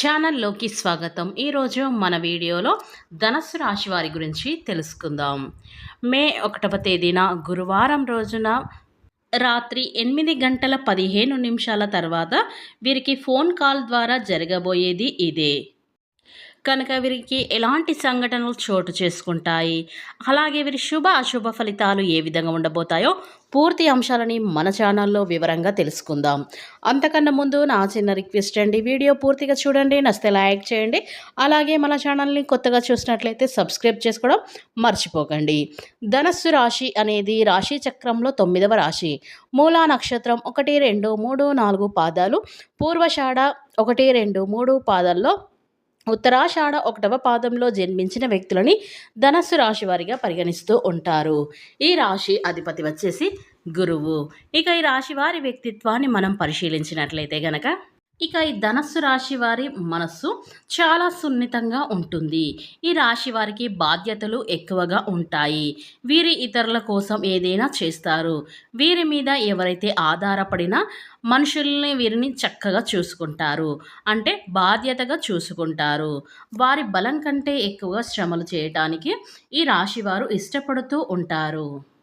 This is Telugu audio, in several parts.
ఛానల్లోకి స్వాగతం. ఈరోజు మన వీడియోలో ధనస్సు రాశి వారి గురించి తెలుసుకుందాం. మే ఒకటవ తేదీన గురువారం రోజున రాత్రి ఎనిమిది గంటల పదిహేను నిమిషాల తర్వాత వీరికి ఫోన్ కాల్ ద్వారా జరగబోయేది ఇదే. కనుక వీరికి ఎలాంటి సంఘటనలు చోటు చేసుకుంటాయి? అలాగే వీరి శుభ అశుభ ఫలితాలు ఏ విధంగా ఉండబోతాయో పూర్తి అంశాలని మన ఛానల్లో వివరంగా తెలుసుకుందాం. అంతకన్నా ముందు నా చిన్న రిక్వెస్ట్ అండి వీడియో పూర్తిగా చూడండి నచ్చితే లైక్ చేయండి అలాగే మన ఛానల్ని కొత్తగా చూసినట్లయితే సబ్స్క్రైబ్ చేసుకోవడం మర్చిపోకండి. ధనస్సు రాశి అనేది రాశి చక్రంలో తొమ్మిదవ రాశి. మూలా నక్షత్రం ఒకటి రెండు మూడు నాలుగు పాదాలు. పూర్వషాఢ ఒకటి రెండు మూడు పాదాల్లో ఉత్తరాషాఢ ఒకటవ పాదంలో జన్మించిన వ్యక్తులని ధనస్సు రాశి వారిగా పరిగణిస్తూ ఉంటారు. ఈ రాశి అధిపతి వచ్చేసి గురువు. ఇక ఈ రాశి వారి వ్యక్తిత్వాన్ని మనం పరిశీలించినట్లయితే గనక ఇక ఈ ధనస్సు రాశి వారి మనస్సు చాలా సున్నితంగా ఉంటుంది. ఈ రాశి వారికి బాధ్యతలు ఎక్కువగా ఉంటాయి. వీరి ఇతరుల కోసం ఏదైనా చేస్తారు. వీరి మీద ఎవరైతే ఆధారపడినా మనుషుల్ని వీరిని చక్కగా చూసుకుంటారు. అంటే బాధ్యతగా చూసుకుంటారు. వారి బలం కంటే ఎక్కువగా శ్రమలు చేయటానికి ఈ రాశివారు ఇష్టపడుతూ ఉంటారు.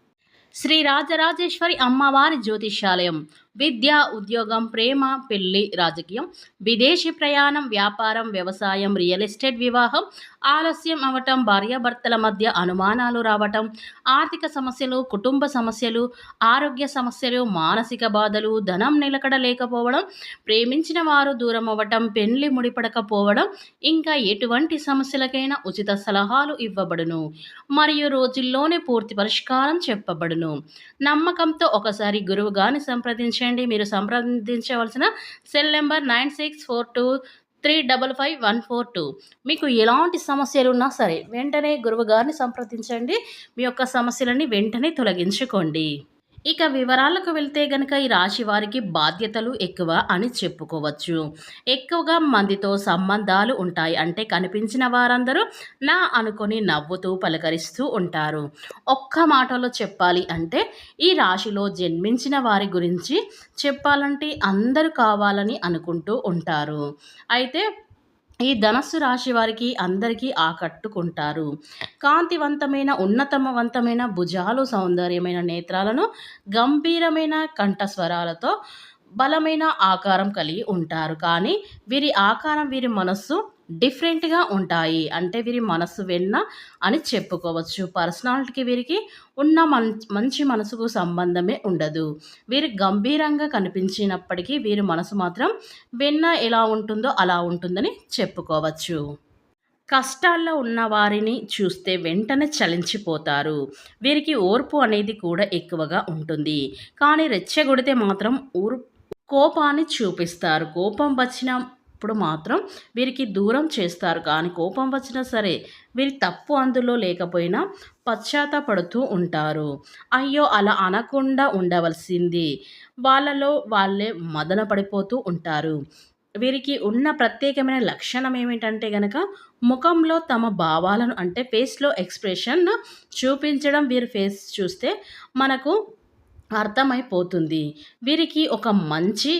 శ్రీ రాజరాజేశ్వరి అమ్మవారి జ్యోతిష్యాలయం విద్య ఉద్యోగం ప్రేమ పెళ్ళి రాజకీయం విదేశీ ప్రయాణం వ్యాపారం వ్యవసాయం రియల్ ఎస్టేట్ వివాహం ఆలస్యం అవటం భార్యాభర్తల మధ్య అనుమానాలు రావటం ఆర్థిక సమస్యలు కుటుంబ సమస్యలు ఆరోగ్య సమస్యలు మానసిక బాధలు ధనం నిలకడ లేకపోవడం ప్రేమించిన వారు దూరం అవ్వటం పెళ్ళి ముడిపడకపోవడం ఇంకా ఎటువంటి సమస్యలకైనా ఉచిత సలహాలు ఇవ్వబడును. మరియు రోజుల్లోనే పూర్తి పరిష్కారం చెప్పబడును. నమ్మకంతో ఒకసారి గురువు గారిని సంప్రదించండి. మీరు సంప్రదించవలసిన cell number nine six four two three double five one four two. మీకు ఎలాంటి సమస్యలు ఉన్నా సరే వెంటనే గురువు గారిని సంప్రదించండి. మీ యొక్క సమస్యలని వెంటనే తొలగించుకోండి. ఇక వివరాలకు వెళ్తే గనక ఈ రాశి వారికి బాధ్యతలు ఎక్కువ అని చెప్పుకోవచ్చు. ఎక్కువగా మందితో సంబంధాలు ఉంటాయి అంటే కనిపించిన వారందరూ నా అనుకొని నవ్వుతూ పలకరిస్తూ ఉంటారు. ఒక్క మాటలో చెప్పాలి అంటే ఈ రాశిలో జన్మించిన వారి గురించి చెప్పాలంటే అందరూ కావాలని అనుకుంటూ ఉంటారు. అయితే ఈ ధనస్సు రాశి వారికి అందరికీ ఆకట్టుకుంటారు. కాంతివంతమైన ఉన్నతమవంతమైన భుజాలు సౌందర్యమైన నేత్రాలను గంభీరమైన కంఠస్వరాలతో బలమైన ఆకారం కలిగి ఉంటారు. కానీ వీరి ఆకారం వీరి మనస్సు డిఫరెంట్గా ఉంటాయి. అంటే వీరి మనసు వెన్న అని చెప్పుకోవచ్చు. పర్సనాలిటీకి వీరికి ఉన్న మంచి మనసుకు సంబంధమే ఉండదు. వీరు గంభీరంగా కనిపించినప్పటికీ వీరి మనసు మాత్రం వెన్న ఎలా ఉంటుందో అలా ఉంటుందని చెప్పుకోవచ్చు. కష్టాల్లో ఉన్న వారిని చూస్తే వెంటనే చలించిపోతారు. వీరికి ఓర్పు అనేది కూడా ఎక్కువగా ఉంటుంది. కానీ రెచ్చగొడితే మాత్రం ఊరు కోపాన్ని చూపిస్తారు. కోపం వచ్చిన అప్పుడు మాత్రం వీరికి దూరం చేస్తారు. కానీ కోపం వచ్చినా సరే వీరి తప్పు అందులో లేకపోయినా పశ్చాత్తపడుతూ ఉంటారు. అయ్యో అలా అనకుండా ఉండవలసింది. వాళ్ళలో వాళ్ళే మదన పడిపోతూ ఉంటారు. వీరికి ఉన్న ప్రత్యేకమైన లక్షణం ఏమిటంటే గనక ముఖంలో తమ భావాలను అంటే ఫేస్లో ఎక్స్ప్రెషన్ చూపించడం వీరి ఫేస్ చూస్తే మనకు అర్థమైపోతుంది. వీరికి ఒక మంచి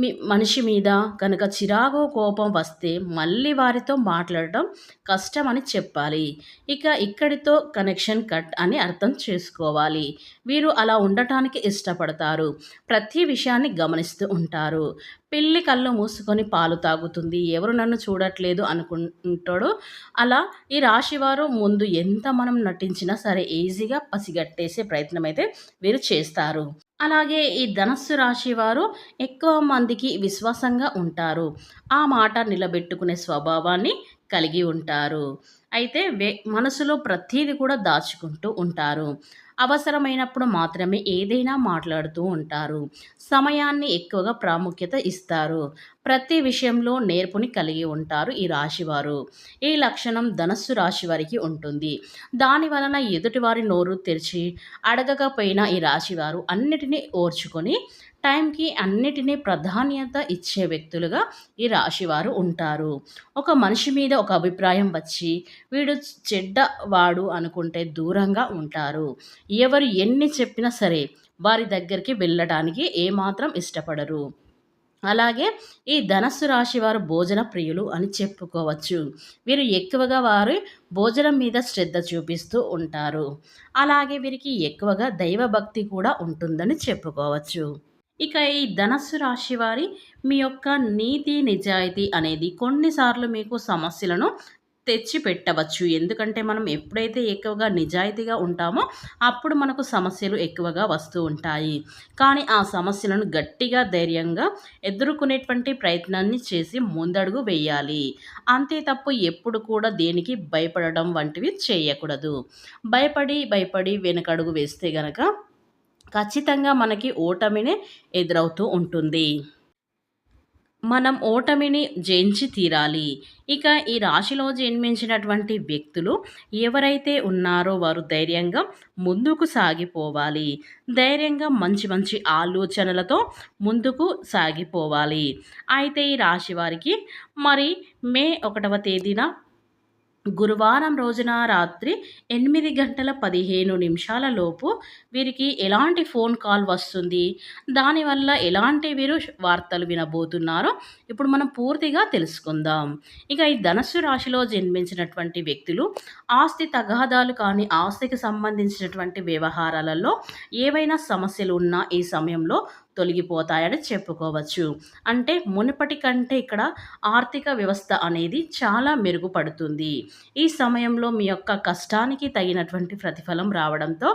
మీ మనిషి మీద కనుక చిరాకు కోపం వస్తే మళ్ళీ వారితో మాట్లాడటం కష్టమని చెప్పాలి. ఇక ఇక్కడితో కనెక్షన్ కట్ అని అర్థం చేసుకోవాలి. వీరు అలా ఉండటానికి ఇష్టపడతారు. ప్రతి విషయాన్ని గమనిస్తూ ఉంటారు. పిల్లి కళ్ళు మూసుకొని పాలు తాగుతుంది. ఎవరు నన్ను చూడట్లేదు అనుకుంటాడు అలా ఈ రాశివారు ముందు ఎంత మనం నటించినా సరే ఈజీగా పసిగట్టేసే ప్రయత్నం అయితే వీరు చేస్తారు. అలాగే ఈ ధనస్సు రాశి వారు ఎక్కువ మందికి విశ్వాసంగా ఉంటారు. ఆ మాట నిలబెట్టుకునే స్వభావాన్ని కలిగి ఉంటారు. అయితే వే మనసులో ప్రతీది కూడా దాచుకుంటూ ఉంటారు. అవసరమైనప్పుడు మాత్రమే ఏదైనా మాట్లాడుతూ ఉంటారు. సమయాన్ని ఎక్కువగా ప్రాముఖ్యత ఇస్తారు. ప్రతి విషయంలో నేర్పుని కలిగి ఉంటారు ఈ రాశివారు. ఈ లక్షణం ధనస్సు రాశి వారికి ఉంటుంది. దాని వలన ఎదుటివారి నోరు తెరిచి అడగకపోయినా ఈ రాశివారు అన్నిటినీ ఓర్చుకొని టైంకి అన్నిటినీ ప్రాధాన్యత ఇచ్చే వ్యక్తులుగా ఈ రాశివారు ఉంటారు. ఒక మనిషి మీద ఒక అభిప్రాయం వచ్చి వీడు చెడ్డవాడు అనుకుంటే దూరంగా ఉంటారు. ఎవరు ఎన్ని చెప్పినా సరే వారి దగ్గరికి వెళ్ళడానికి ఏమాత్రం ఇష్టపడరు. అలాగే ఈ ధనస్సు రాశి వారు భోజన ప్రియులు అని చెప్పుకోవచ్చు. వీరు ఎక్కువగా వారు భోజనం మీద శ్రద్ధ చూపిస్తూ ఉంటారు. అలాగే వీరికి ఎక్కువగా దైవభక్తి కూడా ఉంటుందని చెప్పుకోవచ్చు. ఇక ఈ ధనస్సు రాశి వారి మీ యొక్క నీతి నిజాయితీ అనేది కొన్నిసార్లు మీకు సమస్యలను తెచ్చి పెట్టవచ్చు ఎందుకంటే మనం ఎప్పుడైతే ఎక్కువగా నిజాయితీగా ఉంటామో అప్పుడు మనకు సమస్యలు ఎక్కువగా వస్తూ ఉంటాయి. కానీ ఆ సమస్యలను గట్టిగా ధైర్యంగా ఎదుర్కొనేటువంటి ప్రయత్నాన్ని చేసి ముందడుగు వేయాలి. అంతే తప్పు ఎప్పుడు కూడా దేనికి భయపడడం వంటివి చేయకూడదు. భయపడి భయపడి వెనకడుగు వేస్తే గనక ఖచ్చితంగా మనకి ఓటమినే ఎదురవుతూ ఉంటుంది. మనం ఓటమిని జయించి తీరాలి. ఇక ఈ రాశిలో జన్మించినటువంటి వ్యక్తులు ఎవరైతే ఉన్నారో వారు ధైర్యంగా ముందుకు సాగిపోవాలి. ధైర్యంగా మంచి మంచి ఆలోచనలతో ముందుకు సాగిపోవాలి. అయితే ఈ రాశి వారికి మరి మే ఒకటవ తేదీన గురువారం రోజున రాత్రి ఎనిమిది గంటల పదిహేను నిమిషాల లోపు వీరికి ఎలాంటి ఫోన్ కాల్ వస్తుంది? దానివల్ల ఎలాంటి వీరు వార్తలు వినబోతున్నారో ఇప్పుడు మనం పూర్తిగా తెలుసుకుందాం. ఇక ఈ ధనస్సు రాశిలో జన్మించినటువంటి వ్యక్తులు ఆస్తి తగాదాలు కానీ ఆస్తికి సంబంధించినటువంటి వ్యవహారాలలో ఏవైనా సమస్యలు ఉన్నా ఈ సమయంలో తొలగిపోతాయని చెప్పుకోవచ్చు. అంటే మునుపటి కంటే ఇక్కడ ఆర్థిక వ్యవస్థ అనేది చాలా మెరుగుపడుతుంది. ఈ సమయంలో మీ యొక్క కష్టానికి తగినటువంటి ప్రతిఫలం రావడంతో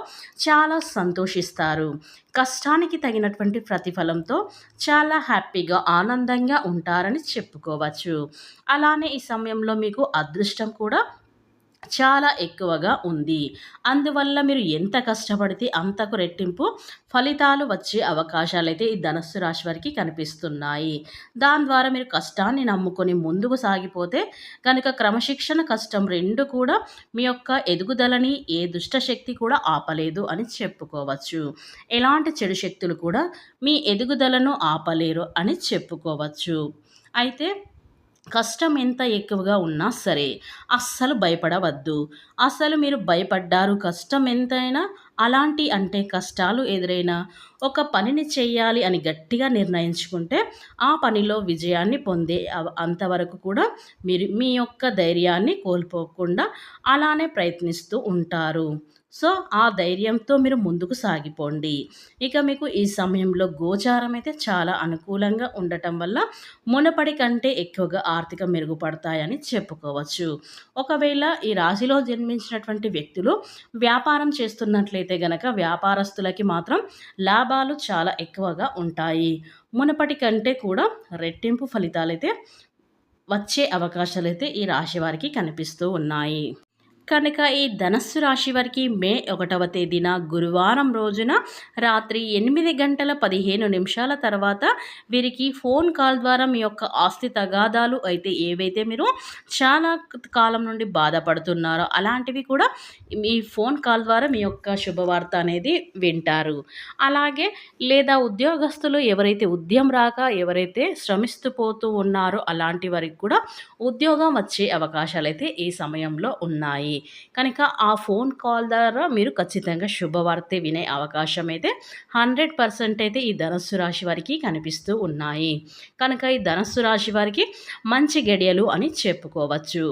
చాలా సంతోషిస్తారు. కష్టానికి తగినటువంటి ప్రతిఫలంతో చాలా హ్యాపీగా ఆనందంగా ఉంటారని చెప్పుకోవచ్చు. అలానే ఈ సమయంలో మీకు అదృష్టం కూడా చాలా ఎక్కువగా ఉంది. అందువల్ల మీరు ఎంత కష్టపడితే అంతకు రెట్టింపు ఫలితాలు వచ్చే అవకాశాలు అయితే ఈ ధనస్సు రాశి వారికి కనిపిస్తున్నాయి. దాని ద్వారా మీరు కష్టాన్ని నమ్ముకొని ముందుకు సాగిపోతే కనుక క్రమశిక్షణ కష్టం రెండు కూడా మీ యొక్క ఎదుగుదలని ఏ దుష్టశక్తి కూడా ఆపలేదు అని చెప్పుకోవచ్చు. ఎలాంటి చెడు శక్తులు కూడా మీ ఎదుగుదలను ఆపలేరు అని చెప్పుకోవచ్చు. అయితే కష్టం ఎంత ఎక్కువగా ఉన్నా సరే అస్సలు భయపడవద్దు. అసలు మీరు భయపడ్డారు కష్టం ఎంతైనా అలాంటి అంటే కష్టాలు ఎదురైనా ఒక పనిని చేయాలి అని గట్టిగా నిర్ణయించుకుంటే ఆ పనిలో విజయాన్ని పొందే అంతవరకు కూడా మీరు మీ యొక్క ధైర్యాన్ని కోల్పోకుండా అలానే ప్రయత్నిస్తూ ఉంటారు. సో ఆ ధైర్యంతో మీరు ముందుకు సాగిపోండి. ఇక మీకు ఈ సమయంలో గోచారం అయితే చాలా అనుకూలంగా ఉండటం వల్ల మునపడి కంటే ఎక్కువగా ఆర్థిక మెరుగుపడతాయని చెప్పుకోవచ్చు. ఒకవేళ ఈ రాశిలో జన్మించినటువంటి వ్యక్తులు వ్యాపారం చేస్తున్నట్లయితే గనక వ్యాపారస్తులకి మాత్రం లాభాలు చాలా ఎక్కువగా ఉంటాయి. మునపటి కంటే కూడా రెట్టింపు ఫలితాలైతే వచ్చే అవకాశాలైతే ఈ రాశి వారికి కనిపిస్తూ ఉన్నాయి. కనుక ఈ ధనస్సు రాశి వారికి మే ఒకటవ తేదీన గురువారం రోజున రాత్రి ఎనిమిది గంటల పదిహేను నిమిషాల తర్వాత వీరికి ఫోన్ కాల్ ద్వారా మీ యొక్క ఆస్తి తగాదాలు అయితే ఏవైతే మీరు చాలా కాలం నుండి బాధపడుతున్నారో అలాంటివి కూడా మీ ఫోన్ కాల్ ద్వారా మీ యొక్క శుభవార్త అనేది వింటారు. అలాగే లేదా ఉద్యోగస్తులు ఎవరైతే ఉద్యమం రాక ఎవరైతే శ్రమిస్తూ పోతూ ఉన్నారో అలాంటి వారికి కూడా ఉద్యోగం వచ్చే అవకాశాలు అయితే ఈ సమయంలో ఉన్నాయి. కనుక ఆ ఫోన్ కాల్ ద్వారా మీరు ఖచ్చితంగా శుభవార్త వినే అవకాశం అయితే హండ్రెడ్ పర్సెంట్ అయితే ఈ ధనస్సు రాశి వారికి కనిపిస్తూ ఉన్నాయి. కనుక ఈ ధనస్సు రాశి వారికి మంచి గడియలు అని చెప్పుకోవచ్చు.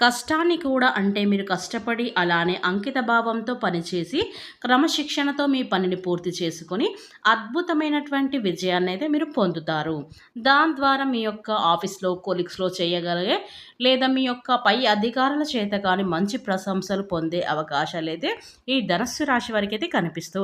కష్టాన్ని కూడా అంటే మీరు కష్టపడి అలానే అంకిత భావంతో పనిచేసి క్రమశిక్షణతో మీ పనిని పూర్తి చేసుకొని అద్భుతమైనటువంటి విజయాన్ని అయితే మీరు పొందుతారు. దాని ద్వారా మీ యొక్క ఆఫీస్లో కొలిక్స్లో చేయగలిగే లేదా మీ యొక్క పై అధికారుల చేత కానీ మంచి ప్రశంసలు పొందే అవకాశాలు అయితే ఈ ధనస్సు రాశి వారికి అయితే కనిపిస్తూ